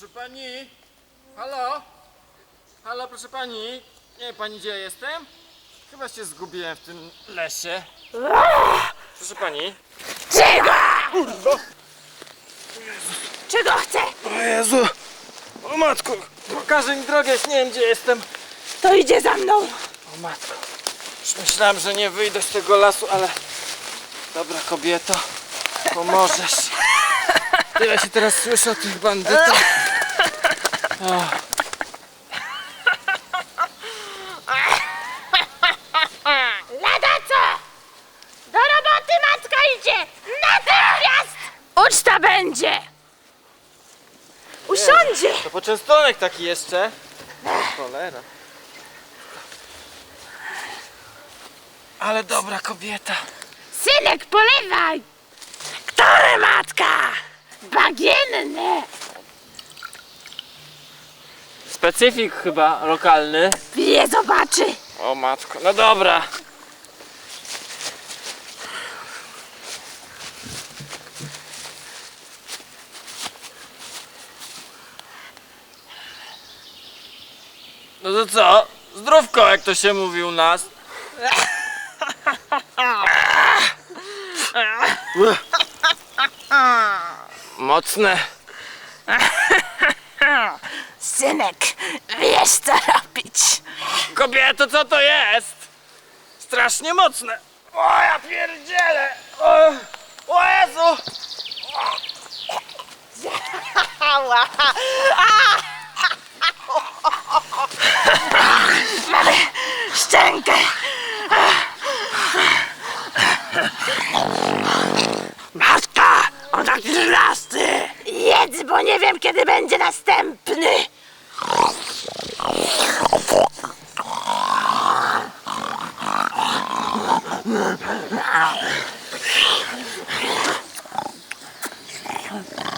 Proszę pani? Halo? Halo, proszę pani? Nie wie pani, gdzie ja jestem? Chyba się zgubiłem w tym lesie. Proszę pani? Czego? Czego chce? O Jezu! O matko! Pokażę mi drogę, nie wiem, gdzie jestem. To idzie za mną. O matko. Już myślałem, że nie wyjdę z tego lasu, ale... Dobra kobieto, pomożesz. Tyle się teraz słyszę o tych bandytach. Lada co? Do roboty matka idzie! Natychmiast! Uczta będzie! Usiądzie! To poczęstunek taki jeszcze. Cholera. Ale dobra kobieta. Synek, polewaj! Który matka? Bagienny! Specyfik chyba lokalny. Pije zobaczy! O matko, no dobra. No to co? Zdrówko, jak to się mówi u nas. Mocne. Synek, wiesz co robić? Kobieto, co to jest? Strasznie mocne. O, ja pierdzielę. O, o Jezu. Mamy szczękę! Matka! On taki żelasty! Jedz, bo nie wiem kiedy będzie następny! 嗯嗯啊好的